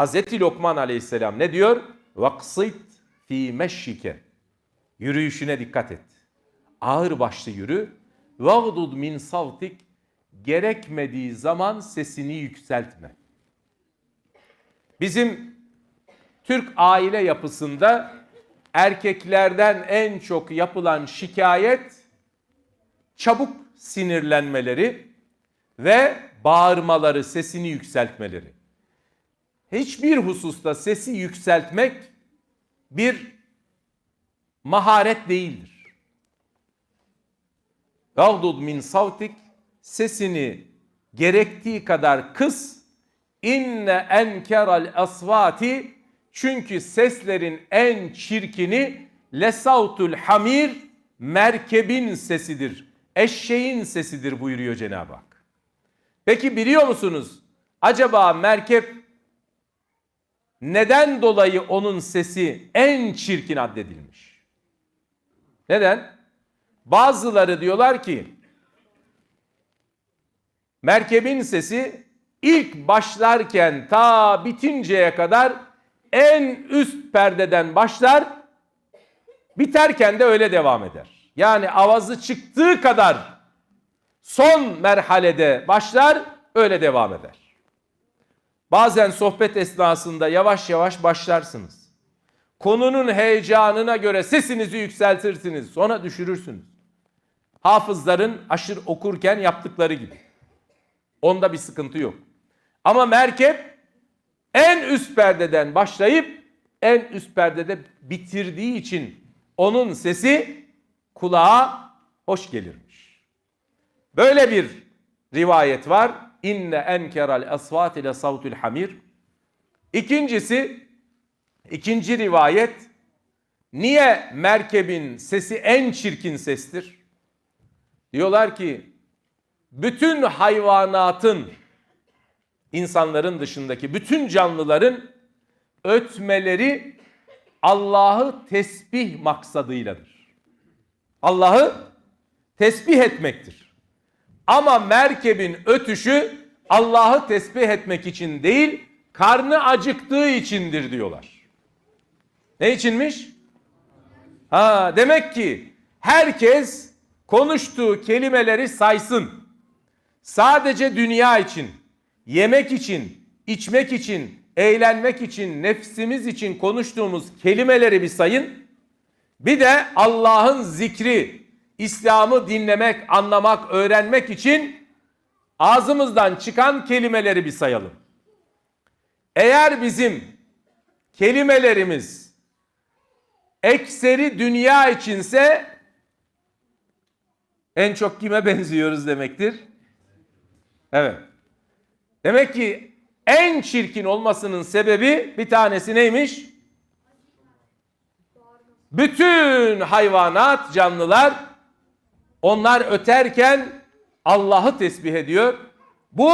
Hazreti Lokman aleyhisselam ne diyor? Vaksit fi meşşike. Yürüyüşüne dikkat et. Ağır başlı yürü. Vagdud min savtik. Gerekmediği zaman sesini yükseltme. Bizim Türk aile yapısında erkeklerden en çok yapılan şikayet çabuk sinirlenmeleri ve bağırmaları, sesini yükseltmeleri. Hiçbir hususta sesi yükseltmek bir maharet değildir. Gavdud min savtik sesini gerektiği kadar kıs. İnne enkeral asvati çünkü seslerin en çirkini lesautul hamir merkebin sesidir. Eşeğin sesidir buyuruyor Cenab-ı Hak. Peki biliyor musunuz? Acaba merkep neden dolayı onun sesi en çirkin addedilmiş? Neden? Bazıları diyorlar ki merkebin sesi ilk başlarken ta bitinceye kadar en üst perdeden başlar biterken de öyle devam eder. Yani avazı çıktığı kadar son merhalede başlar öyle devam eder. Bazen sohbet esnasında yavaş yavaş başlarsınız. Konunun heyecanına göre sesinizi yükseltirsiniz. Sonra düşürürsünüz. Hafızların aşır okurken yaptıkları gibi. Onda bir sıkıntı yok. Ama merkep en üst perdeden başlayıp en üst perdede bitirdiği için onun sesi kulağa hoş gelirmiş. Böyle bir rivayet var. İnne enkeral asvat ile savtul hamir. İkincisi, ikinci rivayet, niye merkebin sesi en çirkin sestir? Diyorlar ki, bütün hayvanatın, insanların dışındaki bütün canlıların ötmeleri Allah'ı tesbih maksadıyladır. Allah'ı tesbih etmektir. Ama merkebin ötüşü Allah'ı tesbih etmek için değil, karnı acıktığı içindir diyorlar. Ne içinmiş? Ha, demek ki herkes konuştuğu kelimeleri saysın. Sadece dünya için, yemek için, içmek için, eğlenmek için, nefsimiz için konuştuğumuz kelimeleri bir sayın. Bir de Allah'ın zikri, İslam'ı dinlemek, anlamak, öğrenmek için ağzımızdan çıkan kelimeleri bir sayalım. Eğer bizim kelimelerimiz ekseri dünya içinse en çok kime benziyoruz demektir? Evet. Demek ki en çirkin olmasının sebebi bir tanesi neymiş? Bütün hayvanat, canlılar onlar öterken Allah'ı tesbih ediyor. Bu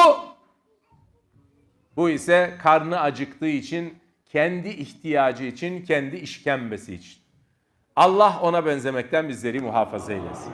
bu ise karnı acıktığı için, kendi ihtiyacı için, kendi işkembesi için. Allah ona benzemekten bizleri muhafaza eylesin.